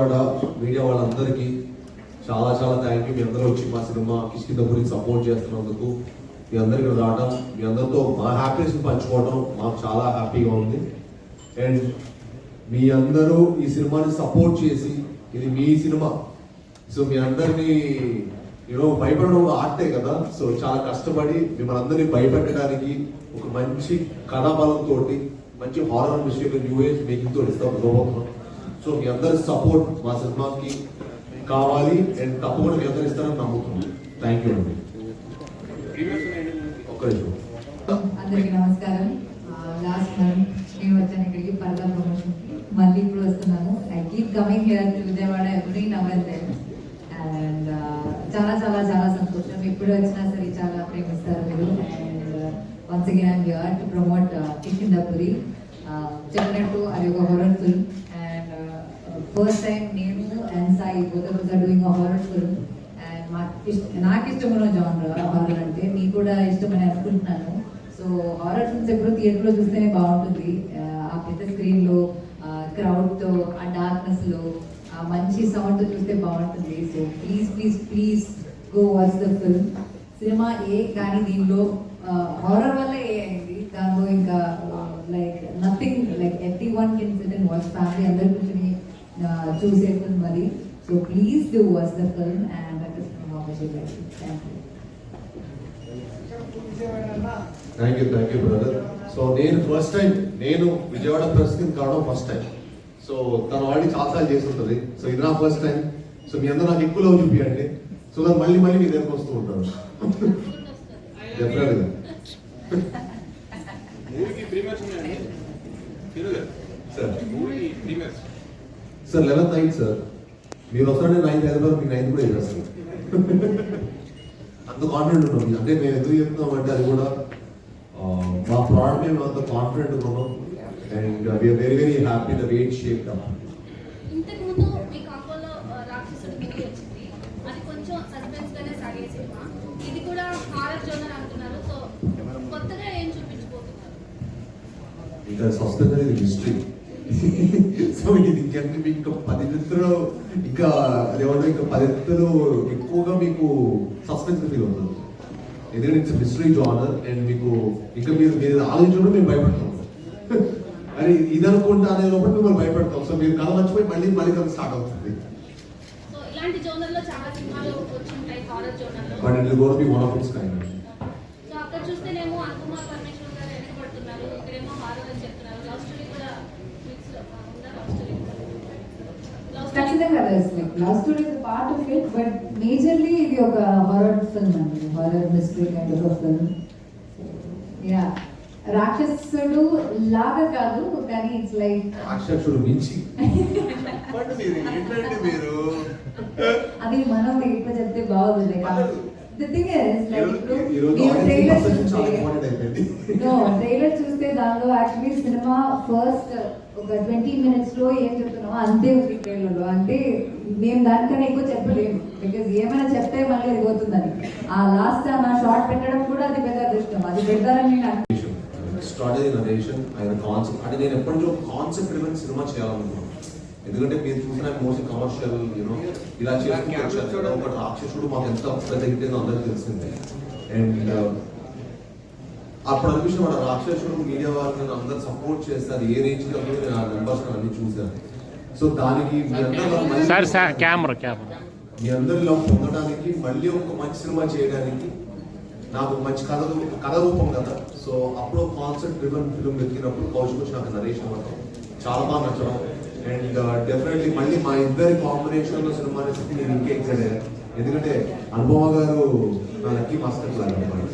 Vijayawada media వాళ్ళందరికీ చాలా చాలా థ్యాంక్ యూ మీ అందరూ వచ్చి మా సినిమా కిష్కింద గురించి సపోర్ట్ చేస్తున్నందుకు మీ అందరికీ రావడం మీ అందరితో మా హ్యాపీనెస్ పంచుకోవడం మాకు చాలా హ్యాపీగా ఉంది. అండ్ మీ అందరూ ఈ సినిమాని సపోర్ట్ చేసి ఇది మీ సినిమా. సో మీ అందరినీ యూనో భయపడడం ఒక ఆర్టే కదా. సో చాలా కష్టపడి మిమ్మల్ని అందరినీ భయపెట్టడానికి ఒక మంచి కళాబలంతో మంచి హారర్ మిస్టేక్ న్యూ ఏజ్ మేకింగ్తో ఇస్తాం. ఇవ్వబోతున్నాం సో మీ అందరి సపోర్ట్ మా సినిమాకి కావాలి. అండ్ తప్పకుండా మీ అందరు ఇస్తారని నమ్ముతున్నాను థ్యాంక్ యూ అండి. ఒక్క అందరికి నమస్కారం. లాస్ట్ మంత్ నేను వచ్చాను ఇక్కడికి పరదా ప్రమోషన్. మళ్ళీ ఇప్పుడు వస్తున్నాను I keep coming here to Vijayawada every now then and చాలా చాలా చాలా సంతోషం. ఎప్పుడు వచ్చినా సరే చాలా ప్రేమిస్తారు మీరు. And once again I'm here to promote Kishkindhapuri చెప్పినట్టు అది ఒక హొరర్ ఫిల్మ్ ఫస్ట్ టైం నేను and Sai both of doing horror film and మాకు ఇష్ట నాకు ఇష్టమైన జానర్ హారర్ అంటే మీకు కూడా ఇష్టమని అనుకుంటున్నాను. సో హారర్ ఫిల్మ్స్ ఎప్పుడు థియేటర్లో చూస్తేనే బాగుంటుంది. ఆ, పెద్ద స్క్రీన్లో క్రౌడ్తో ఆ డార్క్నెస్లో ఆ మంచి సౌండ్తో చూస్తే బాగుంటుంది. So please please please go watch the film cinema ఏ కానీ దీనిలో హారర్ వల్ల ఏ అయింది? దానిలో ఇంకా like nothing like everyone can sit and watch family అందరూ చూసే ఫిల్మ్ అది so please do watch the film and that is thank you thank you thank you brother so నేను ఫస్ట్ టైం నేను విజయవాడ ప్రెస్కి కావడం ఫస్ట్ టైం సో తను already చాలాసార్లు చేసి ఉంటుంది. సో ఇది నా ఫస్ట్ టైం సో మీ అందరూ నాకు ఎక్కువ లవ్ చూపించండి సో దాన్ని మళ్ళీ మళ్ళీ మీ దగ్గరకు వస్తూ ఉంటాను డెఫినెట్గా మూవీకి ప్రీమియర్స్ ఉన్నాయండి. Sir movie premieres sir eleven night sir మీరు వస్తారంటే నైన్త్ హైదరాబాద్ మీకు నైన్త్ కూడా వేసేస్తాను అంత కాన్ఫిడెంట్ ఉన్నాం అంటే మేము ఎందుకు చెప్తున్నాం అంటే అది కూడా మా ప్రోడక్ట్ మేము అంత కాన్ఫిడెంట్ ఉన్నాం. And we're very very happy the weight shape గానే సాగే సినిమా. ఇది అంటున్నారు. సో ఇది మీకు ఇంకా పది రెత్తులు ఇంకా అదేమంటే ఇంకా పది రెత్తులు ఎక్కువగా మీకు సస్పెన్స్ ఫీల్ అవుతుంది. ఎందుకంటే ఇట్స్ మిస్టరీ జానర్ అండ్ మీకు ఇంకా మీరు మీరు ఆలోచించడం మేము భయపడతాం. అని ఇది అనుకుంటా అనే లోపల మిమ్మల్ని భయపడతాం. సో మీరు కథ మర్చిపోయి మళ్ళీ మళ్ళీ కథ స్టార్ట్ అవుతుంది. But it gonna be one of its kind so అక్కడ చూస్తేనేమో అనుకుమార్ పరమేశ్వర్ గారు వెనకబడుతున్నారు ఇక్కడేమో హారర్ అని చెప్తున్నారు లవ్ స్టోరీ కూడా మిక్స్ ఉందా లవ్ స్టోరీ ఖచ్చితంగా like love story is part of it but majorly ఇది ఒక హారర్ ఫిల్మ్ అండి. Horror mystery kind of film yeah Rakshasudu లాగా కాదు కానీ ఇట్స్ లైక్ అక్షరుడు మించి. బట్ మీరు ఏంటంటే మీరు అది మనం ఎక్కువ చెప్తే బాగుంది ద థింగ్ ఇస్ లైక్ ఈరోజు మీరు ట్రైలర్ చూస్తే నో ట్రైలర్ చూస్తే దానిలో యాక్చువల్లీ సినిమా ఫస్ట్ ఒక ట్వంటీ మినిట్స్లో ఏం చెప్తున్నామో అంతే ఉంది ట్రైలర్లో అంటే మేము దానికన్నా ఎక్కువ చెప్పలేము. బికాజ్ ఏమైనా చెప్తే మళ్ళీ అది పోతుందని. ఆ లాస్ట్ నా షార్ట్ పెట్టడం కూడా అది పెద్ద అదృష్టం. అది పెడతారని నేను. ఎక్స్ట్రాడనరీ నరేషన్ ఆయన కాన్సెప్ట్ అంటే నేను ఎప్పటి నుంచో కాన్సెప్ట్ రివెన్ సినిమా చేయాలనుకున్నాను ఎందుకంటే మీరు చూసిన మోస్ట్ కమర్షియల్ యూనో ఇలా చేసుకుంటూ ఒక రాక్షసుడు మాకు ఎంత పెద్ద హిట్ అయిందో అందరికీ తెలిసిందే. అండ్ అప్పుడు అనిపించిన మన రాక్షసుడు మీడియా వాళ్ళని అందరు సపోర్ట్ చేస్తారు ఏ రేంజ్లో ఉందో నేను ఆ నెంబర్స్ అన్ని చూశాను. సో దానికి కెమెరా కెమెరా మీ అందరిలో పొందడానికి మళ్ళీ ఒక మంచి సినిమా చేయడానికి నాకు మంచి కథ కథ రూపం కదా. సో అప్పుడు కాన్సెప్ట్ డ్రివెన్ ఫిల్మ్ వెతికినప్పుడు కౌశిక్ వచ్చి నాకు నరేషన్ అవ్వడం చాలా బాగా నచ్చడం. అండ్ డెఫినెట్లీ uh, మళ్ళీ మా ఇద్దరి కాంబినేషన్లో సినిమా అనేసి నేను ఇంకే ఎక్సైట్ ఎందుకంటే అనుభవ గారు నా లక్కీ మాస్టర్ లాగా అనమాట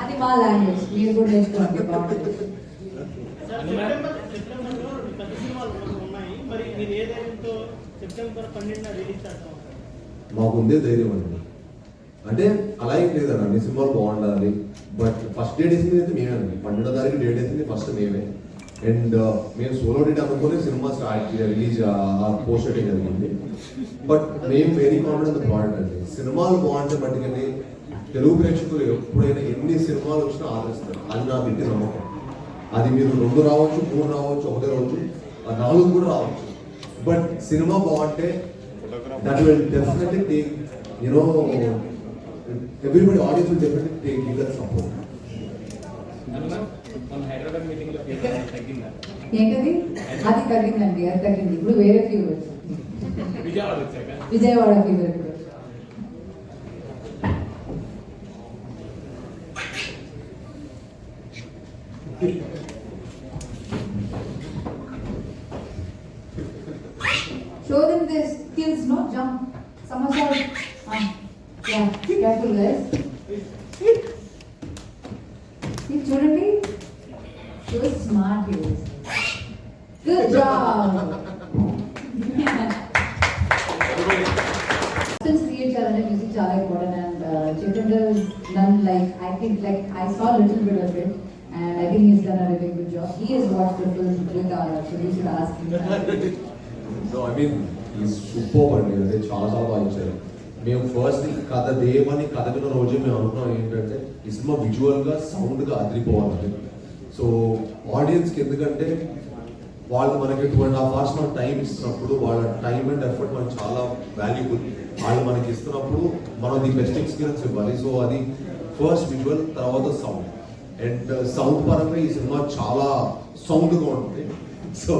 అది మా లాంగ్వేజ్ మీరు కూడా నేర్చుకోండి బాగుంటుంది. మాకుందే మాకు ఉందే ధైర్యం అండి. అంటే అలా ఏం లేదన్న అన్ని సినిమాలు బాగుండాలి. బట్ ఫస్ట్ డేట్ వేసింది అయితే మేమే అండి. పన్నెండో తారీఖు డేట్ వేసింది ఫస్ట్ మేమే. అండ్ uh, మేము సోలో డేట్ అనుకుని సినిమా స్టార్ట్ రిలీజ్ పోస్ట్ చేయడం జరిగింది. బట్ మేము వెరీ కాన్ఫిడెంట్ బాగుంటుంది అండి. సినిమాలు బాగుంటే మట్టుకని తెలుగు ప్రేక్షకులు ఎప్పుడైనా ఎన్ని సినిమాలు వచ్చినా ఆదరిస్తారు. అది నా బిడ్డ నమ్మకం. అది మీరు రెండు రావచ్చు మూడు రావచ్చు ఒకటి రావచ్చు ఆ నాలుగు కూడా రావచ్చు. బట్ సినిమా బాగుంటే that will definitely take you know everybody audience will definitely take give that support ఏంటది? అది తగ్గిందండి అది తగ్గింది. ఇప్పుడు వేరే ఫీవర్ విజయవాడ ఫీవర్ ఇప్పుడు So smart good job Since create challenge music చాలా important and uh, Chaitanya has done like I think like I saw a little bit of it and I think he's done a really good job. He has watched the film with our so we should ask him. So I mean ఈ super అండి అంటే చాలా చాలా బాగా ఇచ్చారు మేము first కథ దేవని కథ విన్న రోజే మేము అనుకున్నాం ఏంటంటే ఈ సినిమా విజువల్గా సౌండ్గా అదిరిపోవాలని సో ఆడియన్స్కి ఎందుకంటే వాళ్ళు మనకి టూ అండ్ హాఫ్ అవర్స్ మనం టైం ఇస్తున్నప్పుడు వాళ్ళ టైం అండ్ ఎఫర్ట్ మనకి చాలా వాల్యుబుల్ వాళ్ళు మనకి ఇస్తున్నప్పుడు మనం ది బెస్ట్ ఎక్స్పీరియన్స్ ఇవ్వాలి. సో అది ఫస్ట్ విజువల్ తర్వాత సౌండ్ అండ్ సౌండ్ పరంగా ఈ సినిమా చాలా సౌండ్గా ఉంటుంది. సో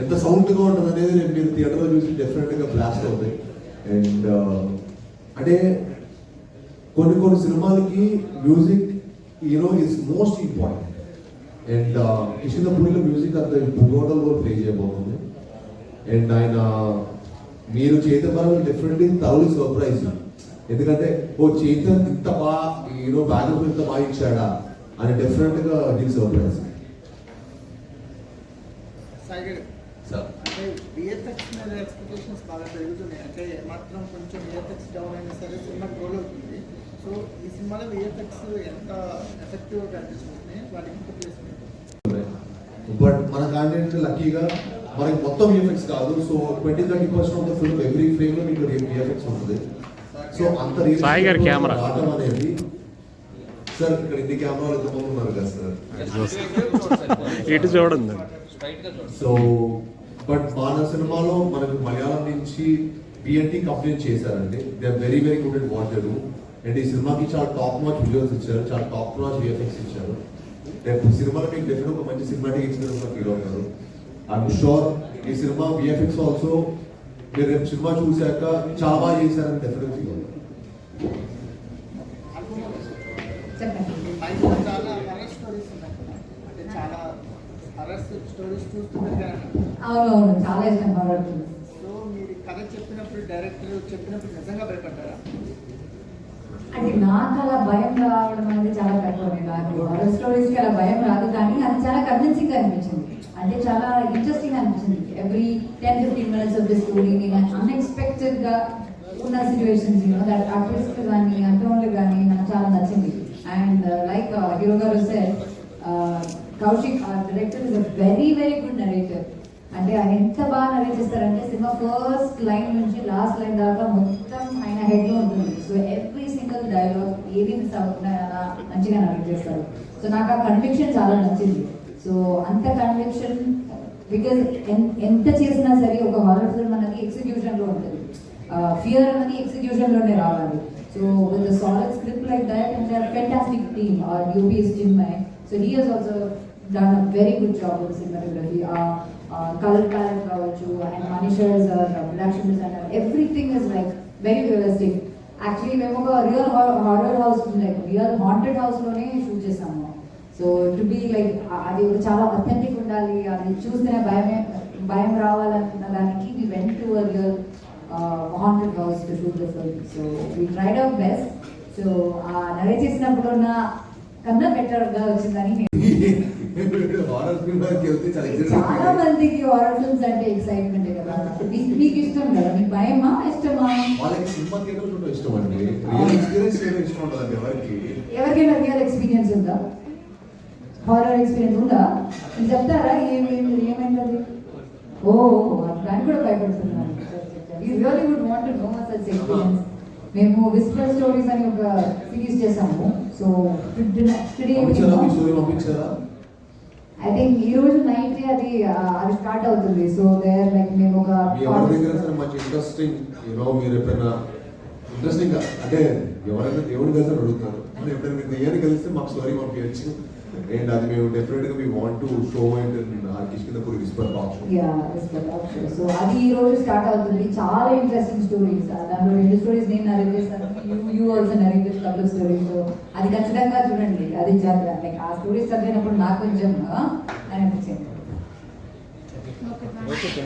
ఎంత సౌండ్గా ఉంటుంది అనేది నేను మీరు థియేటర్లో చూసి డెఫినెట్గా బ్లాస్ట్ అవుతాయి. అండ్ uh, అంటే కొన్ని కొన్ని సినిమాలకి music you know is most important and కిషన్పూరిలో music అంత భూగోళం కూడా ప్లే చేయబోతుంది అండ్ ఆయన మీరు చేతపరంగా డెఫినెట్లీ తరలి సర్ప్రైజ్ ఎందుకంటే ఓ చేతన్ ఇంత బాగా యూనో బ్యాక్గ్రౌండ్ ఇంత బాగా ఇచ్చాడా? అని డెఫినెట్గా హిల్ సర్ప్రైజ్ సాయి సార్ అంటే విఎఫ్ఎక్స్ మీద ఎక్స్పెక్టేషన్స్ బాగా పెరుగుతున్నాయి. అంటే మాత్రం కొంచెం విఎఫ్ఎక్స్ డౌన్ అయినా సరే సినిమా గ్రోల్ అవుతుంది. సో ఈ సినిమాలో విఎఫ్ఎక్స్ ఎంత ఎఫెక్టివ్గా కనిపిస్తుంది? ప్లేస్మెంట్ బట్ మన కాంటెంట్ లక్కీగా మనకి మొత్తం విఎఫ్ఎక్స్ కాదు. So twenty thirty percent of the film every ఫ్రేమ్లో మీకు విఎఫ్ఎక్స్ ఉంటుంది. సో అంత. రావడం అనేది సార్ ఇక్కడ ఇన్ని కెమెరాలు ఎంతమంది ఉన్నారు కదా సార్. ఇటు చూడండి. సో బట్ మన సినిమాలో మనకు మలయాళం నుంచి బిఎన్టీ కంపెనీ చేశారండి. They are very very good and what do and ఈ సినిమాకి చాలా టాప్ నాచ్ విజువల్స్ ఇచ్చారు. చాలా టాప్ నాచ్ విఎఫ్ఎక్స్ ఇచ్చారు. రేపు సినిమాలో మీకు డెఫినెట్ ఒక మంచి సినిమాటిక్ ఎక్స్పీరియన్స్ ఫీల్ అవుతారు ఐఎమ్ షూర్ ఈ సినిమా విఎఫ్ఎక్స్ ఆల్సో మీరు రేపు సినిమా చూశాక చాలా బాగా చేశారని డెఫినెట్ ఫీల్ అవుతారు చాలా ఇష్టం సో మీరు కథ చెప్పినప్పుడు డైరెక్టర్ చెప్పినప్పుడు నిజంగా భయపడ్డారా? నాకు అలా భయం రావడం అనేది చాలా తక్కువ నాకు. హారర్ స్టోరీస్కి అలా భయం రాదు కానీ అది చాలా కన్విన్సింగ్ అనిపించింది. అంటే చాలా ఇంట్రెస్టింగ్ అనిపించింది. Every ten fifteen minutes of the story నేను అన్ఎక్స్పెక్టెడ్గా ఉన్న సిచ్యువేషన్స్ యూనో దట్ ఆ ట్విస్ట్ కానీ ఆ టోన్లు కానీ నాకు చాలా నచ్చింది. అండ్ లైక్ హీరో గారు సెడ్ కౌశిక్ ఆ director is a very very good narrator అంటే ఆయన ఎంత బాగా నరేట్ చేస్తారంటే సినిమా ఫస్ట్ లైన్ నుంచి లాస్ట్ లైన్ దాకా మొత్తం ఆయన హెడ్ ఉంటుంది. సో ఎవ్రీ డైలాగ్ ఏది మిస్ అవుతున్నాయా అలా మంచిగా నరేట్ చేస్తారు సో నాకు ఆ కన్విక్షన్ చాలా నచ్చింది సో అంత కన్విక్షన్ బికాజ్ ఎంత చేసినా సరే ఒక హారర్ ఫిల్మ్ అనేది ఎగ్జిక్యూషన్లో ఉంటుంది ఫియర్ అనేది ఎగ్జిక్యూషన్లోనే రావాలి so with solid script like that and fantastic team are UPS Chinmay so he he's also done a very good job with cinematography. Uh, uh కావచ్చు and మనీషర్ production designer everything is like very very. Actually మేము ఒక real horror house like real haunted హౌస్లోనే shoot చేసాము. So to be like అది ఒక చాలా authentic ఉండాలి అది చూస్తేనే భయమే భయం రావాలనుకున్న దానికి we went to a real haunted house to shoot the film so we tried out best so ఆ నరే చేసినప్పుడు ఉన్న కన్నా బెటర్గా వచ్చిందని చాలా. మందికి హారర్ ఫిల్మ్స్ అంటే ఎక్సైట్మెంట్ కదా. మీకు ఇష్టం కదా? మీకు భయమా? ఇష్టమా? వాళ్ళకి సినిమా ఇష్టం అండి. రియల్ ఎక్స్పీరియన్స్ చేయడం ఇష్టం ఉండదండి ఎవరికి? ఎవరికైనా రియల్ ఎక్స్పీరియన్స్ ఉందా? హారర్ ఎక్స్పీరియన్స్ ఉందా? మీరు చెప్తారా? ఏమేమి ఏమైంది ఓ దానికి కూడా భయపడుతున్నాను ఈ really would want to know such experience మేము విస్పర్ స్టోరీస్ అని ఒక సిరీస్ చేసాము. సో పంపించారా? ఐ థింక్ ఈ రోజు నైట్ అది అది స్టార్ట్ అవుతుంది. సో దేర్ లైక్ మేము ఒక మీ ఎవరి దగ్గర సరే మంచి ఇంట్రెస్టింగ్ యూనో మీరు ఎప్పుడైనా ఇంట్రెస్టింగ్ అంటే ఎవరైనా దేవుని కలిసి అడుగుతారు. ఎప్పుడైనా మీరు దెయ్యాన్ని కలిస్తే మాకు స్టోరీ పంపించచ్చు. అండ్ అది మేము డెఫినెట్గా మీ want to show it in Kishkindhapur whisper box yeah so అది ఈ రోజు స్టార్ట్ అవుతుంది. చాలా ఇంట్రెస్టింగ్ స్టోరీస్ దాంట్లో రెండు స్టోరీస్ నేను నరేట్ చేస్తాను. You you also narrate couple stories so అది ఖచ్చితంగా చూడండి. అది లైక్ ఆ స్టోరీస్ చదివినప్పుడు నాకు కొంచెం అనిపించింది. Okay okay